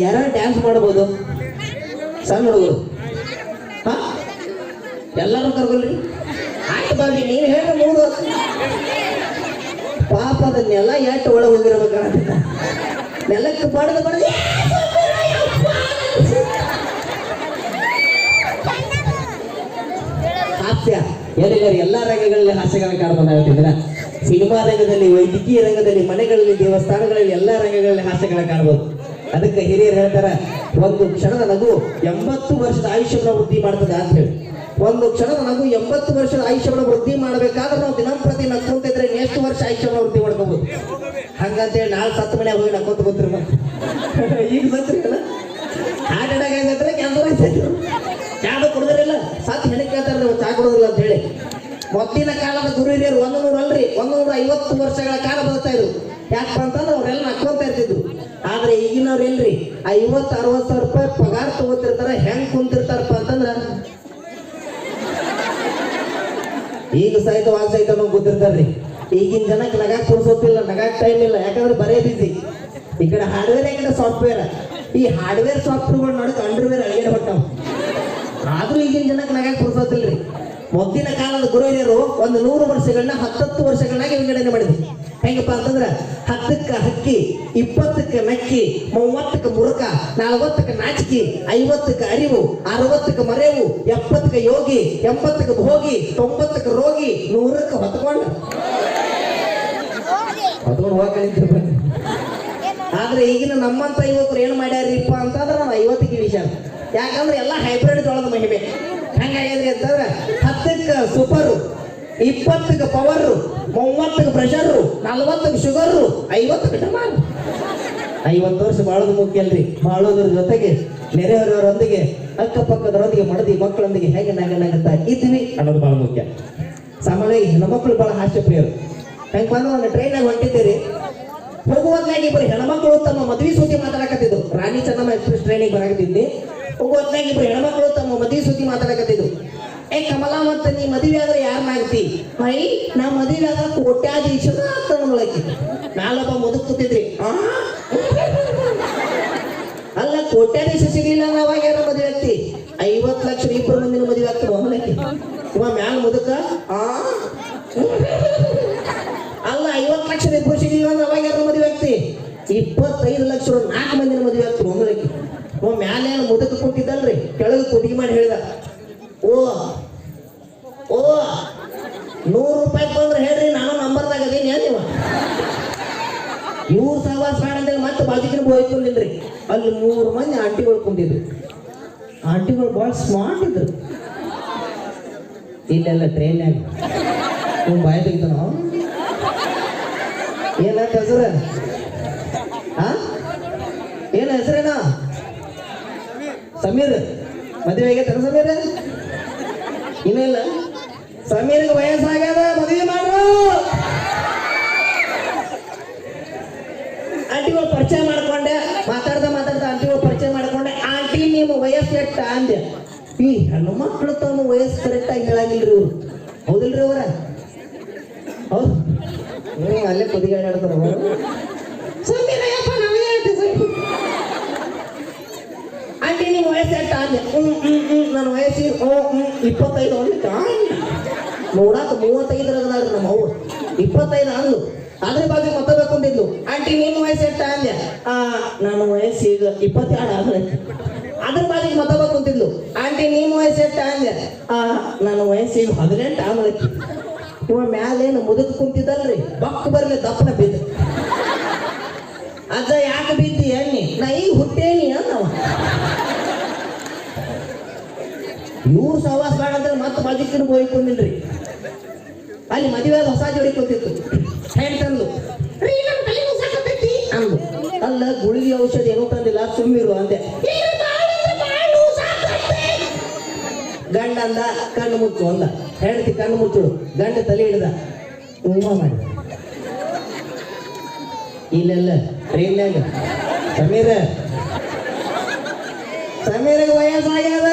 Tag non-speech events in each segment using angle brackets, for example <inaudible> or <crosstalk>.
ಯಾರು ಡ್ಯಾನ್ಸ್ ಮಾಡ್ಬೋದು? ಸಣ್ಣ ಹುಡುಗರು. ಹಾ? ಎಲ್ಲರೂ ಕರ್ಕೊಳ್ರಿ ಆಯ್ತು ಬಾಬಿ, ನೀನು ಹೇಳಿ ಮೂರು. ಪಾಪ ಅದನ್ನೆಲ್ಲ ಎಷ್ಟು ಒಳಗೆ ಹೋಗಿರ್ಬೇಕಾಗತ್ತ ನೆಲಕ್ಕೆ ಬಡ್ದು ಬಡ್ದು ಹಾಸ್ಯ. ಏನಿಲ್ಲ ಎಲ್ಲ ರಂಗಗಳಲ್ಲಿ ಹಾಸ್ಯಗಳನ್ನ ಕಾಣ್ಬೋದಾಗುತ್ತಿದ್ದೀರ ಸಿನಿಮಾ ರಂಗದಲ್ಲಿ, ವೈದ್ಯಕೀಯ ರಂಗದಲ್ಲಿ, ಮನೆಗಳಲ್ಲಿ, ದೇವಸ್ಥಾನಗಳಲ್ಲಿ ಎಲ್ಲ ರಂಗಗಳಲ್ಲಿ ಹಾಸ್ಯಗಳನ್ನ ಕಾಣಬಹುದು ಅದಕ್ಕೆ ಹಿರಿಯರು ಹೇಳ್ತಾರ, ಒಂದು ಕ್ಷಣದ ನಗು ಎಂಬತ್ತು ವರ್ಷದ ಆಯುಷ್ಯವನ್ನು ವೃದ್ಧಿ ಮಾಡ್ತದೆ ಅಂತ ಹೇಳಿ. ಒಂದು ಕ್ಷಣದ ನಗು ಎಂಬತ್ತು ವರ್ಷದ ಆಯುಷ್ಯವನ್ನು ವೃದ್ಧಿ ಮಾಡಬೇಕಾದ್ರೆ ನಾವು ದಿನಂಪ್ರತಿ ನಕ್ಕೊಂತಿದ್ರೆ ಎಷ್ಟು ವರ್ಷ ಆಯುಷ್ಯವನ್ನು ವೃದ್ಧಿ ಮಾಡ್ಕೋಬಹುದು? ಹಂಗಂತೇಳಿ ನಾಳೆ ಸತ್ತು ಮನೆ ಹೋಗಿ ನಕ್ಕೊಂತ ಗೊತ್ತಿರ <laughs> ಈಗ ಗೊತ್ತಿರಲ್ಲ ಹಾರ್ಟ್ ಅಟ್ಯಾಕ್ ಆಗೈತ್ರೆ ಕ್ಯಾನ್ಸರ್ ಐತೈತಿ ಚಾದ ಕುಡಿದ್ರಿಲ್ಲ ಸತ್ ಹೆಣಕ್ ಹೇಳ್ತಾರೆ ಚಾ ಕೊಡೋದಿಲ್ಲ ಅಂತ ಹೇಳಿ. ಮೊದಲಿನ ಕಾಲದ ಗುರು ಹಿರಿಯರು ಒಂದು ನೂರ ಅಲ್ರಿ ಒಂದು ನೂರ ಐವತ್ತು ವರ್ಷಗಳ ಕಾಲ ಬದುಕ್ತಾ ಇದ್ರು. ಯಾಕಪ್ಪ ಅಂತಂದ್ರೆ ಅವ್ರೆಲ್ಲ ನಕ್ಕೊಂತ ಇರ್ತಿದ್ರು. ಆದ್ರೆ ಈಗಿನವ್ರು ಎಲ್ರಿ ಐವತ್ತು, ಅರವತ್ತು ಸಾವಿರ ರೂಪಾಯಿ ಪಗಾರ ತಗೋತಿರ್ತಾರ, ಹೆಂಗ್ ಕುಂತಿರ್ತಾರಪ್ಪ ಅಂತಂದ್ರ. ಈಗ ಸಹಿತ ವಾಗ ಸಹಿತ ಗೊತ್ತಿರ್ತಾರ್ರಿ. ಈಗಿನ ಜನಕ್ಕೆ ನಗಾಕ್ ಕೂರ್ಸೋತಿಲ್ಲ ನಗಾಕ್ ಟೈಮ್ ಇಲ್ಲ, ಯಾಕಂದ್ರೆ ಬರೇ ಬಿಸಿ ಈ ಕಡೆ ಹಾರ್ಡ್ವೇರ್ ಕಡೆ ಸಾಫ್ಟ್ವೇರ್ ಈ ಹಾರ್ಡ್ವೇರ್ ಸಾಫ್ಟ್ವೇರ್ ನೋಡಕ್ ಅಂಡರ್ವೇರ್ ಅಳಿಗೆ ಹೊಟ್ಟಾವ. ಆದ್ರೂ ಈಗಿನ ಜನಕ್ಕೆ ನಗಾಕ್ ಪುರ್ಸೋತಿಲ್ರಿ ಮೊದಲಿನ ಕಾಲದ ಗುರುಹಿರಿಯರು ಒಂದು ನೂರು ವರ್ಷಗಳನ್ನ ಹತ್ತತ್ತು ವರ್ಷಗಳನ್ನಾಗಿ ವಿಂಗಡಣೆ ಮಾಡಿದ್ವಿ ಹೆಂಗಪ್ಪ ಅಂತಂದ್ರ ಹತ್ತಕ್ಕ ಹಕ್ಕಿ, ಇಪ್ಪತ್ತಕ್ಕೆ ನಕ್ಕಿ ಮೂವತ್ತಕ್ಕೆ ಮುರುಕ, ನಲವತ್ತಕ್ಕೆ ನಾಚಿಕೆ, ಐವತ್ತಕ್ಕೆ ಅರಿವು, ಅರವತ್ತಕ್ಕೆ ಮರೆವು, ಎಪ್ಪತ್ತಕ್ಕೆ ಯೋಗಿ, ಎಂಬತ್ತಕ್ಕೆ ಭೋಗಿ, ತೊಂಬತ್ತಕ್ಕೆ ರೋಗಿ, ನೂರಕ್ಕೆ ಹೊತ್ಕೊಂಡು. ಹೊತ್ಕೊಂಡು ಹೋಗಿ ಆದ್ರೆ ಈಗಿನ ನಮ್ಮಂತ ಯುವಕರು ಏನ್ ಮಾಡ್ಯಾರಿಪ್ಪ ಅಂತಂದ್ರೆ ನಾವು ಐವತ್ತಿಗೆ ವಿಷಯ ಯಾಕಂದ್ರೆ ಎಲ್ಲ ಹೈಬ್ರಿಡ್ ತೊಳೆದ ಮಹಿಮೆ. ಹೆಂಗಾಗ್ಯದ್ರಿ ಅಂತಂದ್ರೆ ಹತ್ತಕ್ಕೆ ಸೂಪರು ಇಪ್ಪತ್ತಕ್ಕೆ ಪವರು ಮೂವತ್ತಕ್ಕೆ ಪ್ರೆಷರು ನಲ್ವತ್ತಕ್ಕೆ ಶುಗರು ಐವತ್ತಕ್ಕೆ ಡಮಾನ್ ಐವತ್ತು ವರ್ಷ ಬಾಳೋದು ಮುಖ್ಯ ಅಲ್ರಿ. ಬಾಳೋದ್ರ ಜೊತೆಗೆ ನೆರೆಹೊರೆಯವರೊಂದಿಗೆ ಅಕ್ಕಪಕ್ಕದವರೊಂದಿಗೆ ಮಡದಿ ಮಕ್ಕಳೊಂದಿಗೆ ಹೇಗೆ ನಗನಗುತ್ತಾ ಇದ್ವಿ ಅನ್ನೋದು ಬಹಳ ಮುಖ್ಯ. ಸಾಮಾನ್ಯವಾಗಿ ಹೆಣ್ಮಕ್ಳು ಬಹಳ ಹಾಸ್ಯಪ್ರಿಯರು ಹೆಂಗ್ ಬಂದು ಒಂದು ಟ್ರೈನಾಗ ಹೊಂಟಿದ್ದೀರಿ? ಹೋಗುವಾಗ ಇಬ್ಬರು ಹೆಣ್ಮಕ್ಳು ತಮ್ಮ ಮದುವೆ ಸುದ್ದಿ ಮಾತಾಡಕತ್ತಿದ್ದು ರಾಣಿ ಚೆನ್ನಮ್ಮ ಎಕ್ಸ್ಪ್ರೆಸ್ ಟ್ರೈನಿಗೆ ಬರಾಕತ್ತಿದ್ದೆ ಹೋಗುವಾಗ್ಲಾಗಿ ಇಬ್ರು ಹೆಣ್ಮಕ್ಳು ತಮ್ಮ ಮದುವೆ ಸುದ್ದಿ ಮಾತಾಡಕತ್ತಿದ್ರು. ಏ ಕಮಲಾ, ಮತ್ತ ನೀ ಮದುವೆ ಆದ್ರೆ ಯಾರನ್ನಾಗ್ತಿ ಮೈ, ನಾ ಮದುವೆ ಆದ್ರೆ ಕೋಟ್ಯಾಧೀಶನ ಆಗ್ತಾನ ಒಳಗೆ ನಾಲೊಬ್ಬ ಮುದುಕ್ ಕೂತಿದ್ರಿ? ಅಲ್ಲ ಕೋಟ್ಯಾಧೀಶ ಸಿಗಲಿಲ್ಲ ನಾವಾಗ ಯಾರ ಮದುವೆ ಆಗ್ತಿ? ಐವತ್ ಲಕ್ಷ ಇಬ್ಬರು ಮಂದಿನ ಮದುವೆ ಆಗ್ತಾರ ಇವ ಮ್ಯಾಲ ಮುದುಕ? ಆ? ಅಲ್ಲ ಐವತ್ ಲಕ್ಷ ಇಬ್ಬರು ಸಿಗಲಿಲ್ಲ ಅಂದ್ರೆ ಅವಾಗ ಯಾರ ಮದುವೆ ಆಗ್ತಿ? ಇಪ್ಪತ್ತೈದು ಲಕ್ಷ ನಾಲ್ಕು ಮಂದಿನ ಮದುವೆ ಆಗ್ತಾರ ಒಮ್ಮಲಕ್ಕೆ ಇವ ಮ್ಯಾಲೆ ಏನು ಕೊಟ್ಟಿದ್ದಲ್ರಿ ಕೆಳಗೆ ಕುದಿಗೆ ಮಾಡಿ ಹೇಳಿದ. ಓ ಓ, ನೂರು ರೂಪಾಯಿ ಬಂದ್ರೆ ಹೇಳ್ರಿ, ನಾನು ನಂಬರ್ದಾಗ ಅದೇನಿ ನೀವು? ಇವ್ರು ಸಹವಾಸ ಬೇಡ ಅಂತೇಳಿ ಮತ್ತೆ ಬಾಜುಕಿನ ಹೋಯ್ಕೊಂಡಿಲ್ರಿ ಅಲ್ಲಿ ಮೂರು ಮಂದಿ ಆಂಟಿಗಳು ಕುಂತಿದ್ರು ಆಂಟಿಗಳು ಭಾಳ ಸ್ಮಾರ್ಟ್ ಇದ್ರು. ಇಲ್ಲೆಲ್ಲ ಟ್ರೈನ್ಯಾಗ ನೀವು ಬಾಯಿ ತೆಗಿತಾನ ಏನಾಯ್ತು ಹೆಸರು? ಹಾ ಏನ ಹೆಸರೇನ? ಸಮೀರ್, ಮದುವೆ ಆಗೈತಲ್ಲ ಸಮೀರ? ಇನ್ನಿಲ್ಲ ಸಮೀರ್ ವಯಸ್ಸಾಗ್ಯದ ಮದುವೆ ಮಾಡ್ರು ಆಂಟಿಗಳು ಪರಿಚಯ ಮಾಡ್ಕೊಂಡೆ, ಮಾತಾಡ್ದ ಮಾತಾಡ್ದ ಆಂಟಿಗಳು ಪರಿಚಯ ಮಾಡ್ಕೊಂಡೆ. ಆಂಟಿ, ನಿಮ್ಮ ವಯಸ್ಸು ಎಟ್ಟ ಅಂದೆ ಈ ಹೆಣ್ಣು ಮಕ್ಕಳು ತಮ್ಮ ವಯಸ್ಸು ಕರೆಕ್ಟಾಗಿ ಹೇಳಂಗಿಲ್ರಿ ಇವ್ರು. ಹೌದಿಲ್ರಿ ಅವರ? ಹೌದು. ಏ ಅಲ್ಲೇ ಕುದಿಗೆ ಅವರು ಸಮೀರಯ್ಯಪ್ಪ ನಾವೇ ಹೇಳ್ತೀವಿ ಸರ್ ಆಂಟಿ ನಿಮ್ಮ ವಯಸ್ಸು ಎಷ್ಟ ಅಂದೆ. ಹ್ಞೂ ಹ್ಞೂ ಹ್ಮ್, ನನ್ನ ವಯಸ್ಸು ಹ್ಞೂ ಹ್ಮ್ ಇಪ್ಪತ್ತೈದು ಅಂದಿದ್ದ ನೋಡಾಕ ಮೂವತ್ತೈದರ ಅದಾಳ್ರಿ ನಮ್ಮ ಅವ್ರು ಇಪ್ಪತ್ತೈದು ಅಂದ್ಲು. ಅದ್ರ ಬಗ್ಗೆ ಮತ್ತೊಬ್ಬ ಕುಂತಿದ್ಲು. ಆಂಟಿ ನಿಮ್ಮ ವಯಸ್ಸು ಎಷ್ಟ ಅಂದೆ. ಆ, ನನ್ನ ವಯಸ್ಸು ಇಪ್ಪತ್ತೆರಡು ಆದ್ರೆ ಅದ್ರ ಬಾಜಿಗೆ ಮತ್ತೊಬ್ಬ ಕುಂತಿದ್ಲು. ಆಂಟಿ ನಿಮ್ಮ ವಯಸ್ಸು ಎಷ್ಟ ಅಂದೆ. ಆ, ನನ್ನ ವಯಸ್ಸು ಹದಿನೆಂಟು ಆಮೇಲೆ ಇವ ಮ್ಯಾಲೇನು ಮುದುಕ್ ಕುಂತಿದ್ದಲ್ರಿ? ಬಕ್ ಬರ್ಲಿ, ದಪ್ಪನ ಬಿದ್ದ. ಅಜ್ಜ, ಯಾಕೆ ಬಿದ್ದಿ ಎಣ್ಣಿ? ನಾ ಈಗ ಹುಟ್ಟೇನಿ ಅನ್ನವ. ಇವ್ರು ಸಹವಾಸ ಬೇಡ ಅಂದ್ರೆ ಮತ್ತೆ ಹೋಗಿ ಕುಂದಿಲ್ರಿ. ಅಲ್ಲಿ ಮದುವೆ ಹೊಸ ಜೋಡಿ ಕೂತಿತ್ತು. ಹೇಳ್ತಂದು ಅಂದು. ಅಲ್ಲ ಗುಳಿಗೆ ಔಷಧಿ ಏನೂ ತಂದಿಲ್ಲ ಸುಮ್ಮಿರು ಅಂದೆ. ಗಂಡ ಅಂದ ಕಣ್ಣು ಮುಚ್ಚು ಅಂದ. ಹೆಂಡತಿ ಕಣ್ಣು ಮುಚ್ಚು ಗಂಡ ತಲೆ ಹಿಡ್ದ. ಉಮ್ಮ ಮಾಡಿ. ಇಲ್ಲೆಲ್ಲ ಟ್ರೈನ್ಯಾಗ ಸಮೀರ. ಸಮೀರಿಗೆ ವಯಸ್ಸಾಗ್ಯದ.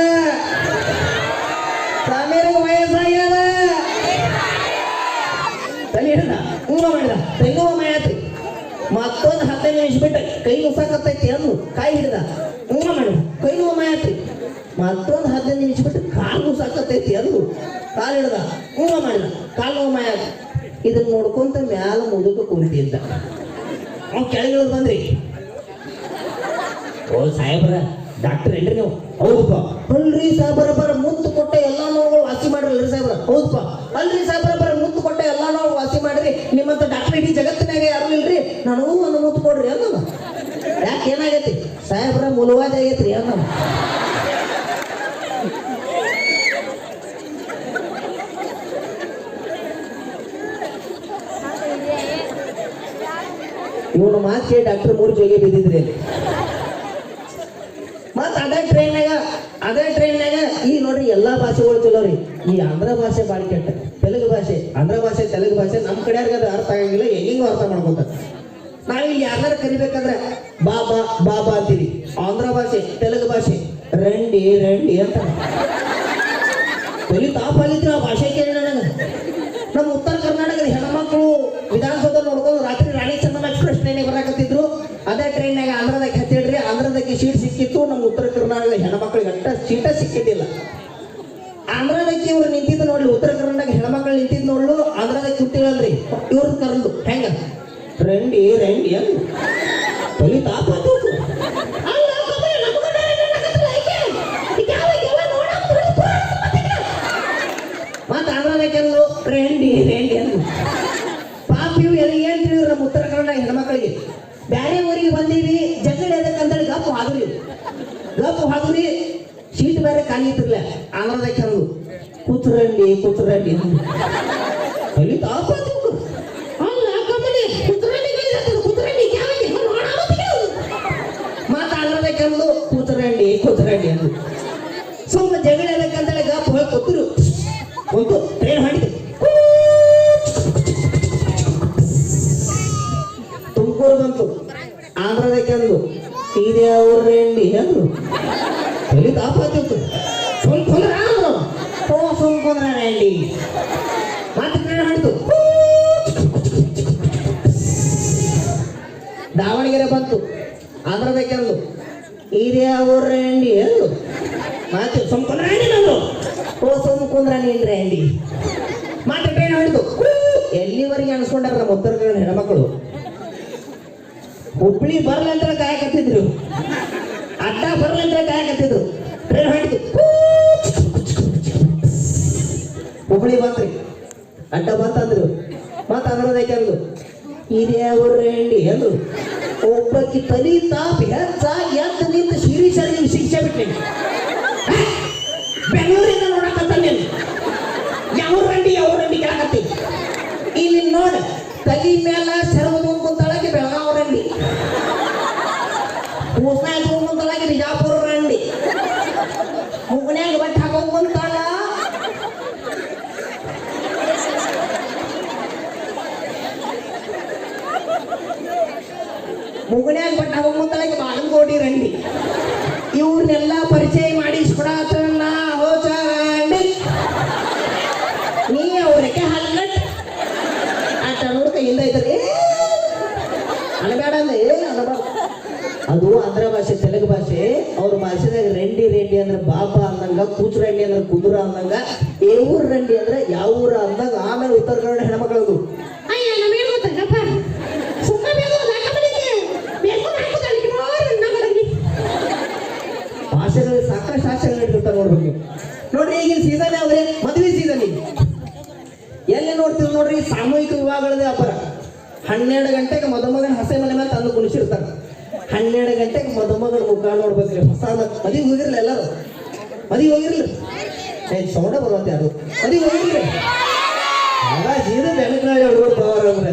ಸಮೀರಿಗೆ ವಯಸ್ಸಾಗ್ಯದ. ತಲೆ ಹಿಡ್ದ ಉಮ್ಮ ಮಾಡಿದ ತೆಂಗುವ ಮಾಯಾತ್ರಿ ಮತ್ತೊಂದು ಹತ್ತೈದು ನಿಮಿಷ ಬಿಟ್ಟು ಕೈ ನುಸಾಕತ್ತೈತಿ ಅಂದು ಕಾಯಿ ಹಿಡಿದ ಹ್ಞೂ ಮಾಡಿದ, ಕೈ ನೋವು ಮಾಯತ್ರಿ ಮತ್ತೊಂದು ಹದಿನೈದು ನಿಮಿಷ ಬಿಟ್ಟು ಕಾಲು ನುಸಾಕತ್ತೈತಿ ಅಂದು ಕಾಲು ಹಿಡ್ದ, ಹೂವ ಮಾಡಿದ, ಕಾಲು ನೋವು ಮಾಯ ಇದನ್ನ ನೋಡ್ಕೊಂತ ಮ್ಯಾಲ ಮುದುಕ ಕುಂತಿದ್ದ ಅವ್ನು ಕೆಳಗಿಳಿದು ಬಂದ್ರಿ. ಓ ಸಾಹೇಬ್ರ ಡಾಕ್ಟರ್ ಏನ್ರಿ ನೀವು? ಹೌದಪ್ಪ. ಅಲ್ರಿ ಸಾಬರ ಬರ ಮುತ್ತು ಕೊಟ್ಟೆ ಎಲ್ಲಾ ನೋವುಗಳು ವಾಸಿ ಮಾಡ್ರಲ್ರಿ ಸಾಹೇಬ್ರ. ಹೌದಪ್ಪ. ಅಲ್ರಿ ಸಾಬರ ಬರ ಮುತ್ತು ಕೊಟ್ಟೆ ಎಲ್ಲಾ ನೋವು ವಾಸಿ ಮಾಡ್ರಿ. ನಿಮ್ಮಂತ ಡಾಕ್ಟರ್ ಇಡೀ ಜಗತ್ತಿನಾಗ ಯಾರು ಇಲ್ರಿ? ನನಗೂ ಒಂದು ಮುತ್ತು ಕೊಡ್ರಿ ಅನ್ನ ಯಾಕೆ ಏನಾಗೈತಿ? ಸಾಹೇಬ್ರ ಮುಲುವಾದ ಆಗೈತ್ರಿ ಅನ್ನ ಇವನು ಮಾತು ಕೇಳಿ ಡಾಕ್ಟರ್ ಮೂರು ಜೊಗೆ ಬಿದ್ದಿದ್ರಿ. ಅಲ್ಲಿ ಮತ್ತ ಅದೇ ಟ್ರೈನ್ಯಾಗ ಅದೇ ಟ್ರೈನ್ಯಾಗ ಈ ನೋಡ್ರಿ ಎಲ್ಲಾ ಭಾಷೆಗಳು ಚಲೋ ಈ ಆಂಧ್ರ ಭಾಷೆ ಬಾಳ ಕೆಟ್ಟ, ತೆಲುಗು ಭಾಷೆ, ಆಂಧ್ರ ಭಾಷೆ, ತೆಲುಗು ಭಾಷೆ ನಮ್ಮ ಕಡೆಯವ್ರಿಗೆ ಅದು ಅರ್ಥ ಆಗಂಗಿಲ್ಲ, ಹೆಂಗಿಂಗೂ ಅರ್ಥ ಮಾಡ್ಕೊತಾರೆ ನಾವ್ ಇಲ್ಲಿ ಯಾರ ಕರಿಬೇಕಂದ್ರೆ ಬಾಬಾ ಬಾಬಾ ಅಂತೀರಿ ಆಂಧ್ರ ಭಾಷೆ, ತೆಲುಗು ಭಾಷೆ, ರಂಡಿ ರಂಡಿ ಅಂತ. ತಲೆ ತಾಪ ಆಗಿತ್ತು ಆ ಭಾಷೆ ಕೇಳಿ ನನಗೆ. ನಮ್ಮ ಉತ್ತರ ಕರ್ನಾಟಕದ ಹೆಣ್ಮಕ್ಳು ವಿಧಾನಸೌಧ ನೋಡ್ಕೊಂಡು ರಾತ್ರಿ ರಾಣಿ ಚೆನ್ನಮ್ಮ ಎಕ್ಸ್ಪ್ರೆಸ್ ಟ್ರೈನಿಗೆ ಬರಾಕತ್ತಿದ್ರು. ಅದೇ ಟ್ರೈನ್ಯಾಗ ಆಂಧ್ರದಾಗ ಹತ್ತಿಡ್ರಿ ಆಂಧ್ರದಾಗ ಸೀಟ್ ಕರ್ನಾಟಕದ ಹೆಣ್ಮಕ್ಳಿಗೆ ಅಟ್ಟ ಸೀಟ ಸಿಕ್ಕಿದ್ದಿಲ್ಲ. ಆಂಧ್ರದಕ್ಕೆ ಇವ್ರು ನಿಂತಿದ್ದು ನೋಡ್ಲಿ, ಉತ್ತರ ಕರ್ನಾಟಕ ಹೆಣ್ಮಕ್ಳು ನಿಂತಿದ್ದು ನೋಡ್ಲು ಆಂಧ್ರದಕ್ಕೆ ಕುಟ್ಟಿಗಳಲ್ರಿ ಇವ್ರ ಕರ್ದು, ಹೆಂಗ? ರಂಡಿ ರಂಡಿ ಅಂದ್ ತಲೆ ತಾಪ ಮತ್ತೆ ಆಂಧ್ರದಕ್ಕೆಂದು ರೆಂಡಿ ರೆಂಡಿ ಅಂದು ಪಾಪ ಇವು ಏನ್ ತಿಳಿದ್ರು ನಮ್ಮ ಉತ್ತರ ಕನ್ನಡ ಹೆಣ್ಮಕ್ಳಿಗೆ. ಬ್ಯಾರೆ ಊರಿಗೆ ಬಂದೀವಿ ಜಗಳ ಎದಕ್ಕಂತೇಳಿ ಗಪ್ಪು ಹಾದ್ರಿ ಗಪ್ಪು ಹಾದ್ರಿ ಸೀಟ್ ಬೇರೆ ಖಾಲಿ ಇತ್ತಿರ್ಲ ಆಂಧ್ರದಕ್ಕೆ ಅಂದು ಕೂತ್ರಂಡಿ ಕೂತ್ರಂಡಿ ಅಲ್ಲಿ ತಾಪ ಅಲ್ಲ ಮಾತ ಆಂಧ್ರದಕ್ಕೆ ಅಂದು ಕೂತ್ರಂಡಿ ಕೂತ್ರಂಡಿ ಜಗಳ ಎದಕ್ಕಂತೇಳಿ ಗಪ್ಪು ಹೋಗಿ ಕೂತರು ಒಂದು ಟ್ರೈನ್ ಮಾಡಿದೆ ತುಮಕೂರು ಬಂತು. ಆಂಧ್ರದಕ್ಕೆ ಅಂದು ಇದೆ ಅವ್ರೇಂಡಿ ಅಂದ್ರು. ಆಂಧ್ರದಕ್ಕೆ ಅಂದು ಅವ್ರೆ ಅವ್ರೇಂಡಿ ಎಂದು ಮಾತು ಸುಮ್ ನಾನು ಓ ಸುಮ್ ಅಂದ್ರೆ ಅಂಡಿ ಮಾತು ಟ್ರೈನ್ ಹೊಡಿತು ಎಲ್ಲಿವರೆಗೆ ಅನ್ಸ್ಕೊಂಡಾರ ನಮ್ಮ ಉತ್ತರ ಕನ್ನಡ ಹೆಣ್ಮಕ್ಳು. ಹುಬ್ಳಿ ಬರ್ಲಂತ್ರ ಕಾಯಕತ್ತಿದ್ರು. ಅಡ್ಡ ಬರ್ಲಂತ್ರ ಕಾಯಕತ್ತಿದ್ರು. ಟ್ರೈನ್ ಹೊಡಿತು ಹುಬ್ಳಿ ಬಂತ್ರಿ. ಅಡ್ಡ ಬಂತಂದ್ರು. ಮತ್ತ ಅಂದ್ರು ಹಿರಿಯ ಹಿರಿಯ ಅಂಡಿ ಅಂದ್ರು ಒಬ್ಬಕ್ಕೆ ತಲಿ ತಾಪ್ ಹೆಚ್ಚ ನಿಂತ ನಿಂತು ಶಿರೀಶರಿಗೆ ಶಿಕ್ಷೆ ಬಿಟ್ರಿ ಬೆಂಗಳೂರಿಂದ ನೋಡಕತ್ತ ನೀನು. ಯಾವ ರಂಡಿ ಯಾವ ರಂಡಿ ಇಲ್ಲಿ ನೋಡ, ತಲಿ ಮೇಲ ಶರವದು ಕುಂತಳಗೆ ಬೆಳಗಾವ್ ರಂಡಿ ಕೂಸ್ನಾಗ ಕುಂತಳಗೆ ಬಿಜಾಪುರ ರಂಡಿ ಮುಗುನ್ಯಾಗ ಬಟ್ ಹಾಕೋ ಕುಂತಾಳ ಮುಗುನ್ಯಾಗ ಬಟ್ ಹಾಕೋ ಕುಂತಳಗೆ ಬಾಗಲಕೋಟಿ ರಂಡಿ ಇವ್ರನ್ನೆಲ್ಲ ಪರಿಚಯ ಮಾಡಿಸ್ಕೊಡತ್ತ ನಾ ಹೋಚಂಡಿ ನೀ ಅವ್ರಕ್ಕೆ ಹಲ್ಲಟ್ ಆಟ ನೋಡ್ ಕೈಯಿಂದ ಇದ್ದಾರೆ ಅನಬೇಡ ಅಂದ್ರೆ ಏ ಅನಬೇಡ ಅದು ಆಂಧ್ರ ಭಾಷೆ ತೆಲುಗು ಭಾಷೆ ಅವ್ರ ಭಾಷೆದಾಗ ರೆಂಡಿ ರೆಂಡಿ ಅಂದ್ರೆ ಬಾಪ ಅಂದಂಗ ಕೂಚು ರೆಂಡಿ ಅಂದ್ರೆ ಕುದುರ ಅಂದಂಗ ಏ ಊರ್ ರೆಂಡಿ ಅಂದ್ರೆ ಯಾವ ಊರ ಅಂದಂಗ ಆಮೇಲೆ ಉತ್ತರ ಕನ್ನಡ ಹೆಣ್ಮಕ್ಳದು. ಅಯ್ಯ ನಮಗೇನು ಗೊತ್ತಲ್ಲಪ್ಪ ಸುಮ್ಮನೆ ಬೇಕು ನಾಲ್ಕಮನಿಗೆ ಬೇಕು ನಾಲ್ಕು ತಲೆಗೆ ಭಾಷೆಗಳು ಸಾಕಷ್ಟು ಇಟ್ಟಿರ್ತಾರೆ ನೋಡ್ಬೇಕು. ನೋಡ್ರಿ ಈಗಿನ ಸೀಸನ್ ಯಾವ್ದ್ರೆ? ಮದುವೆ ಸೀಸನ್ ಈಗ ಎಲ್ಲಿ ನೋಡ್ತೀವಿ ನೋಡ್ರಿ ಸಾಮೂಹಿಕ ವಿವಾಹಗಳದೇ ವ್ಯಾಪಾರ. ಹನ್ನೆರಡು ಗಂಟೆಗೆ ಮದುಮಗನ ಹಸೆ ಮನೆ ಮೇಲೆ ತಂದು ಕುಣಿಸಿರ್ತಾರೆ. ಹನ್ನೆರಡು ಗಂಟೆಗೆ ಮದುಮಗಳ ಮುಖ ನೋಡ್ಬೇಕ್ರಿ. ಹೊಸ ಮದಿ ಹೋಗಿರ್ಲಿ ಎಲ್ಲರೂ. ಮದಿ ಹೋಗಿರ್ಲಿ. ಏ, ಸೌಂಡ ಬರುತ್ತೆ ಅದು. ಮದಿ ಹೋಗಿರ್ಲಿ. ಸೀದಾ ಬೆಳಕಿನಾಳೆ ಹುಡುಗರು ಅಂದ್ರೆ.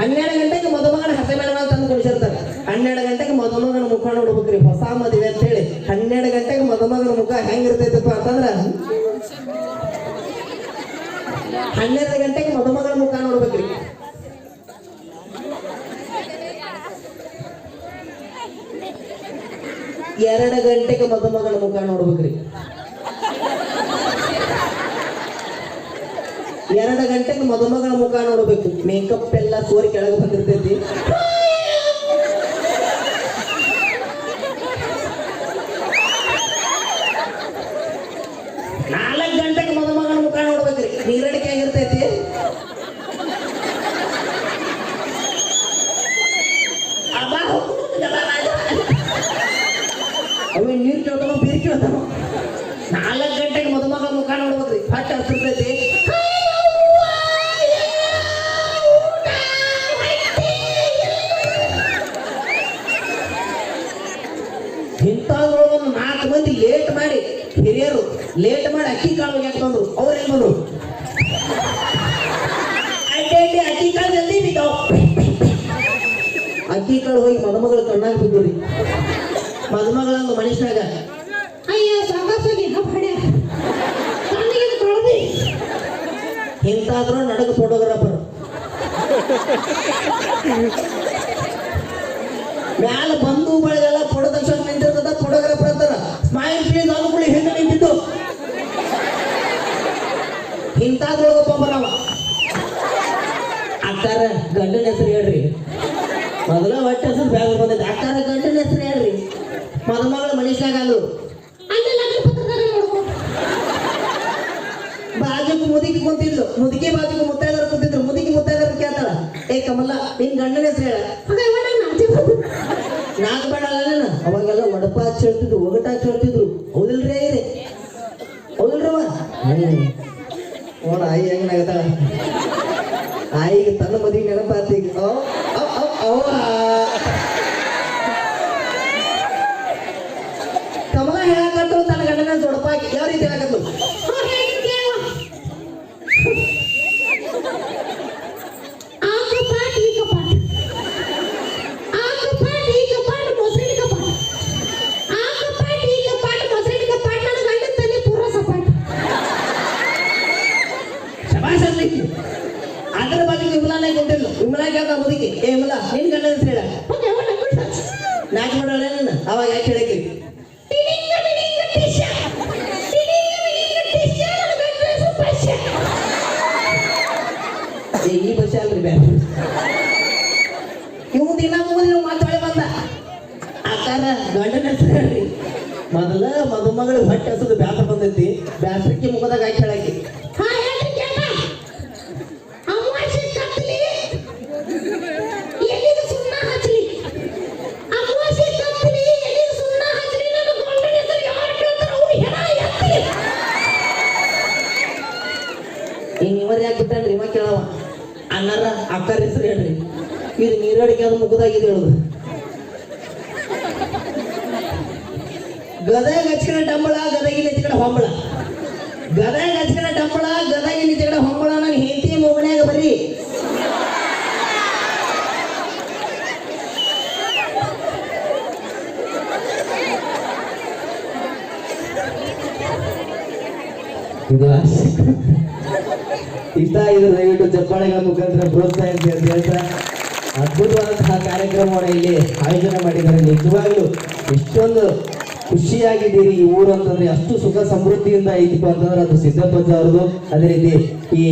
ಹನ್ನೆರಡು ಗಂಟೆಗೆ ಮದುಮಗನ ಹಸೆ ಮೇಲೆ ತಂದು ಕುಡಿಸಿರ್ತಾರೆ ಹನ್ನೆರಡು ಗಂಟೆಗೆ ಮದುಮಗನ ಮುಖ ನೋಡ್ಬೇಕ್ರಿ. ಹೊಸ ಮದುವೆ ಅಂತ ಹೇಳಿ. ಹನ್ನೆರಡು ಗಂಟೆಗೆ ಮದುಮಗನ ಮುಖ ಹೆಂಗಿರ್ತೈತಪ್ಪ ಅಂತಂದ್ರ, ಹನ್ನೆರಡು ಗಂಟೆಗೆ ಮದುಮಗನ ಮುಖ ನೋಡ್ಬೇಕ್ರಿ. ಎರಡು ಗಂಟೆಗೆ ಮದುಮಗಳ ಮುಖ ನೋಡ್ಬೇಕ್ರಿ. ಎರಡು ಗಂಟೆಗೆ ಮದುಮಗಳ ಮುಖ ನೋಡಬೇಕು. ಮೇಕಪ್ ಎಲ್ಲ ಸೋರಿ ಕೆಳಗೆ ಬಂದಿರ್ತೈತಿ. ಇಂಥದ್ರೊಳಗೆ ಒಂದು ನಾಲ್ಕು ಮಂದಿ ಲೇಟ್ ಮಾಡಿ ಹಿರಿಯರು ಲೇಟ್ ಮಾಡಿ ಅಕ್ಕಿ ಕಾಳು ಯಾಕೆ ಬಂದ್ರು. ಅವ್ರು ಬಂದ್ರು? ಅಡ್ಡಿ ಅಕ್ಕಿ ಕಾಳು ಜಲ್ದಿ ಬಿದ್ದಾವ್? ಅಕ್ಕಿ ಕಾಳು ಹೋಗಿ ಮದುಮಗಳ ಕಣ್ಣಾಗ ಬಿದ್ದು ರೀ. ಮದುಮಗಳಂದು ಮನುಷ್ಯನಾಗ, ಅಯ್ಯೋ ಕಣ್ಣಿಗೆ ತೊಳೆದಿ. ಇಂಥಾದ್ರೂ ನಡಗ ಫೋಟೋಗ್ರಾಫರ್ ಮ್ಯಾಲ ಬಂದು ಬಳಗೆಲ್ಲ ಗಂಡನ ಹೆಸರು ಹೇಳ್ರಿ. ಮೊದಲ ಒಟ್ಟು ಹೆಸರು ಬೇಗ ಬಂದೈತೆ. ಅಕ್ಕಾರ ಗಂಡನ ಹೆಸರು ಹೇಳ್ರಿ. ಮದುಮಗಳ ಮನುಷ್ಯಾಗ ಅದು. ಅಲ್ಲಿ ಲಗ್ನ ಪತ್ರದಾಗ ನೋಡ್ಕೊ. ಬಾಜುಕು ಮುದುಕಿ ಕುಂತಿದ್ಲು. ಮುದುಕಿ ಬಾಜುಕ್ ಮುತ್ತೈದರು ಕುಂತಿದ್ರು. ಮುದುಕಿ ಮುತ್ತೈದರು ಕೇಳ್ತಾಳ ಏ ಕಮಲ ನಿನ್ ಗಂಡನ ಹೆಸರು ಹೇಳ. ನಾಲ್ಕು ಬೇಡ ಅಲ್ಲ ಅವಾಗೆಲ್ಲ ಒಡಪ ಹೇಳ್ತಿದ್ರು ಒಗಟ ಹೇಳ್ತಿದ್ರು ಹೌದಿಲ್ರಿ ಹೌದಿಲ್ರವ ನೋಡ ಆಯಿ ಹೆಂಗ್ ನಗತಾಳ ಆಯಿಗೆ ತನ್ನ ಮದುವೆ ನೆನಪಾತಿ ಈಗ ಅವ್ ಏ ಈ ಬಸ್ ಅಲ್ರಿ ಬ್ಯಾಡ ಇವ್ ದಿನ ಮುಗಿದ ಮಾತಾಡಿ ಬಂದ. ಆಕಾರ ಗಂಡನ ಹೆಸರು ಮೊದಲ ಮದುಮಗಳು ಹೊಟ್ಟೆ ಹಸದು ಬ್ಯಾಸರ ಬಂದೈತಿ. ಬ್ಯಾಸರಕ್ಕೆ ಮುಖದಾಗ ಹಾಕಿ ಹೇಳಕ್ಕೆ. ಹಿಂಗ್ ಇವರ್ ಯಾಕೆ ಬಿಟ್ಟನ್ರಿ ಇವ ಕೇಳವ. ಅಣ್ಣರ ಅಕ್ಕರ ಹೆಸರು ಹೇಳ್ರಿ. ಇದು ನೀರಡಿಕೆ ಅದು ಮುಖದಾಗಿದೆ ಹೇಳುದು. ಗದಗ ಹಚ್ಕಣ ಡಂಬಳ, ಗದಗಿನ ಹಚ್ಕಣ ಹೊಂಬಳ. ಗದಗ ಹಚ್ಕಣ ಡಂಬಳ, ಗದಗಿನ ಹಚ್ಕಣ ಹೊಂಬಳ ನಾನು ಹೆಂಡತಿ ಮೊಗನ್ಯಾಗ ಬರ್ರಿ. ಇದು ಇಷ್ಟ ಆಗಿದೆ ದಯವಿಟ್ಟು ಚಪ್ಪಾಳೆಗಳ ಮುಖಾಂತರ ಪ್ರೋತ್ಸಾಹಿಸಿ ಅಂತ ಹೇಳ್ತಾ ಅದ್ಭುತವಾದಂತಹ ಕಾರ್ಯಕ್ರಮವನ್ನು ಇಲ್ಲಿ ಆಯೋಜನೆ ಮಾಡಿದ್ದಾರೆ. ನಿಜವಾಗ್ಲೂ ಇಷ್ಟೊಂದು ಖುಷಿಯಾಗಿದ್ದೀರಿ ಈ ಊರು ಅಂತಂದ್ರೆ, ಅಷ್ಟು ಸುಖ ಸಮೃದ್ಧಿಯಿಂದ ಐತಿಪ್ಪ ಅಂತಂದ್ರೆ ಅದು ಸಿದ್ದಪ್ಪಜ್ಜ ಅವ್ರದ್ದು. ಅದೇ ರೀತಿ ಈ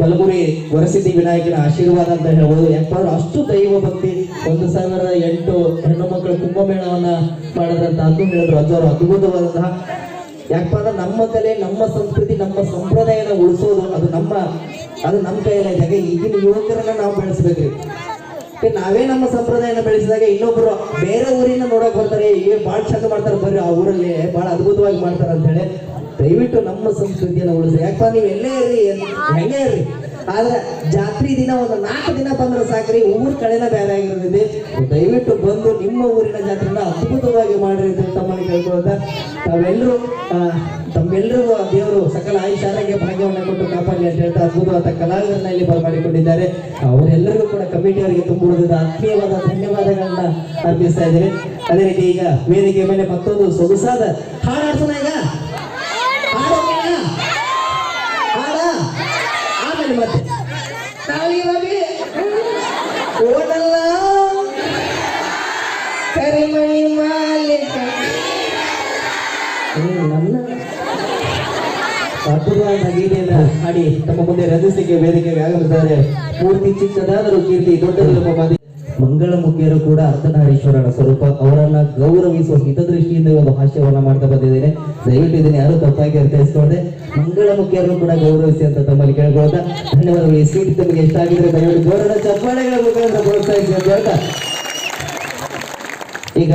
ಬಲಗುರಿ ವರಸಿದ್ಧಿ ವಿನಾಯಕನ ಆಶೀರ್ವಾದ ಅಂತ ಹೇಳ್ಬೋದು. ಯಾಕಂದ್ರೆ ಅಷ್ಟು ದೈವ ಭಕ್ತಿ. ಒಂದು ಸಾವಿರದ ಎಂಟು ಹೆಣ್ಣು ಮಕ್ಕಳು ಕುಂಭಮೇಳವನ್ನ ಮಾಡಿದಂತ ಅದು ಹೇಳಿದ್ರು. ಅಜ್ಜವರು ಅದ್ಭುತವಾದಂತಹ ಯಾಕಪ್ಪ ಅಂದ್ರೆ ನಮ್ಮ ಕಲೆ, ನಮ್ಮ ಸಂಸ್ಕೃತಿ, ನಮ್ಮ ಸಂಪ್ರದಾಯನ ಉಳಿಸೋದು ಅದು ನಮ್ಮ ಅದು ನಮ್ಮ ಕೈಯಲ್ಲಿದ್ದಾಗ ಈಗಿನ ಯುವಕರನ್ನ ನಾವು ಬೆಳೆಸ್ಬೇಕ್ರಿ. ನಾವೇ ನಮ್ಮ ಸಂಪ್ರದಾಯನ ಬೆಳೆಸಿದಾಗ ಇನ್ನೊಬ್ರು ಬೇರೆ ಊರಿನ ನೋಡಕ್ ಬರ್ತಾರೆ, ಏ ಭಾಳ ಚಂದ ಮಾಡ್ತಾರೆ, ಬರ್ರಿ ಆ ಊರಲ್ಲಿ ಭಾಳ ಅದ್ಭುತವಾಗಿ ಮಾಡ್ತಾರೆ ಅಂತ ಹೇಳಿ ದಯವಿಟ್ಟು ನಮ್ಮ ಸಂಸ್ಕೃತಿಯನ್ನು ಉಳಿಸ್ರಿ. ಯಾಕಪ್ಪ ನೀವು ಎಲ್ಲೇ ಇರ್ರಿ ಹೆಂಗೆ ಇರ್ರಿ? ಆದ್ರೆ ಜಾತ್ರೆ ದಿನ ಒಂದು ನಾಲ್ಕು ದಿನ ಬಂದ್ರೆ ಸಾಕ್ರಿ, ಊರ್ ಕಡೆನ ಬೇರೆ ಆಗಿರ್ತದೆ ದಯವಿಟ್ಟು ಬಂದು ನಿಮ್ಮ ಊರಿನ ಜಾತ್ರೆನ ಅದ್ಭುತವಾಗಿ ಮಾಡ್ರಿ ಅಂತ ತಮ್ಮಲ್ಲಿ ಕೇಳ್ಕೊಳ್ತಾ. ತಾವೆಲ್ಲರೂ ತಮ್ಮೆಲ್ಲರಿಗೂ ದೇವರು ಸಕಲ ಆಯುಷ್ ಆರೋಗ್ಯ ಭಾಗ್ಯವನ್ನು ಕೊಟ್ಟು ಕಾಪಾಡಲಿ ಅಂತ ಹೇಳ್ತಾ ಅದ್ಭುತವಾದ ಕಲಾವಿದರನ್ನ ಇಲ್ಲಿ ಬರಮಾಡಿಕೊಂಡಿದ್ದಾರೆ ಅವರೆಲ್ಲರಿಗೂ ಕೂಡ ಕಮಿಟಿಯವರಿಗೆ ತುಂಬುವುದಾದ ಆತ್ಮೀಯವಾದ ಧನ್ಯವಾದಗಳನ್ನ ಅರ್ಪಿಸ್ತಾ ಇದ್ದೇವೆ. ಅದೇ ರೀತಿ ಈಗ ವೇದಿಕೆ ಮೇಲೆ ಮತ್ತೊಂದು ಸೊಗಸಾದ ಹಾಡಾಡ್ಸೋಣ ಈಗ. ನನ್ನ ಅದ್ಭುತವಾದ ಗೀತೆಯನ್ನ ಹಾಡಿ ತಮ್ಮ ಮುಂದೆ ರಚಿಸಿಕೆ ವೇದಿಕೆಗೆ ಆಗಮಿಸಿದ್ದಾರೆ. ಪೂರ್ತಿ ಚಿಕ್ಕದಾದರೂ ಕೀರ್ತಿ ದೊಡ್ಡದು ಎಂಬ ಮಾತಿ. ಮಂಗಳ ಮುಖಿಯರು ಕೂಡ ಅರ್ಧನಾರೀಶ್ವರನ ಸ್ವರೂಪ, ಅವರನ್ನ ಗೌರವಿಸುವ ಹಿತದೃಷ್ಟಿಯಿಂದ ಒಂದು ಹಾಸ್ಯವನ್ನ ಮಾಡ್ತಾ ಬಂದಿದ್ದೇನೆ. ದಯವಿಟ್ಟು ಇದನ್ನ ಯಾರು ತಪ್ಪಾಗಿ ಅರ್ಥೈಸ್ಕೊಂಡೆ ಮಂಗಳ ಮುಖಿಯರನ್ನು ಕೂಡ ಗೌರವಿಸಿ ಅಂತ ತಮ್ಮಲ್ಲಿ ಕೇಳ್ಕೊಳ್ತಾ. ಧನ್ಯವಾದಗಳು, ಈ ಸೀಟ್ ತಮಗೆ ಇಷ್ಟ ಆಗಿದ್ರೆ ದಯವಿಟ್ಟು ಗೌರವ ಚಪ್ಪಾಳೆಗಳ ಮುಖಾಂತರ ಪ್ರೋತ್ಸಾಹಿಸಿ ಅಂತ ಈಗ